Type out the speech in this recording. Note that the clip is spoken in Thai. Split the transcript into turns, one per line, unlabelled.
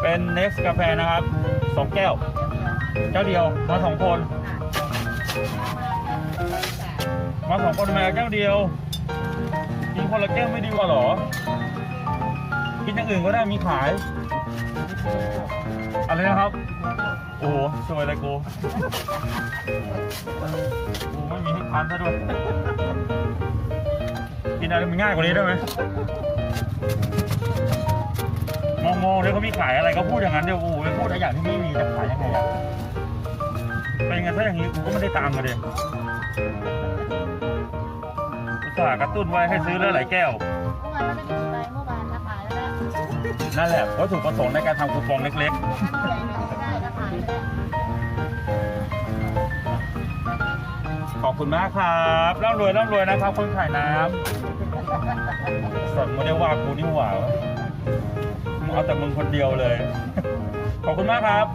เป็นเนสกาแฟนะครับสองแก้วแก้วเดียวมาสองคนมาสองคนมาแก้วเดียวกินคนละแก้วไม่ดีกว่าหรอ กินอย่างอื่นก็ได้มีขาย อะไรนะครับ โอ้โหสวยเลยกูกูไม่มีให้ทานซะด้วย กินอะไรมันง่ายกว่านี้ได้ไหม เดี๋ยวเขามีขายอะไรก็พูดอย่างนั้นเดี๋ยวโอ้โหไปพูดอะไรอย่างที่ไม่มีจะขายยังไงอะเป็นไงถ้าอย่างนี้กูก็ไม่ได้ตามมาเดยอุตส่าห์กระตุ้นไว้ให้ซื้อเรื่อหลายแก้ว
เมื่อวานเราไม่ได้กินไปเมื่อวานราคายแล้วนะ
นั่นแหละวัตถุประสงค์ในการทำคูปองเล็ก
ใหญ่ไม่ได้ราคาแล้ว
ๆขอบคุณมากครับร่ำรวยร่ำรวยนะครับคนขายน้ำสดไม่ได้ว่ากูนี่หว่า เอาแต่มึงคนเดียวเลย ขอบคุณมากครับ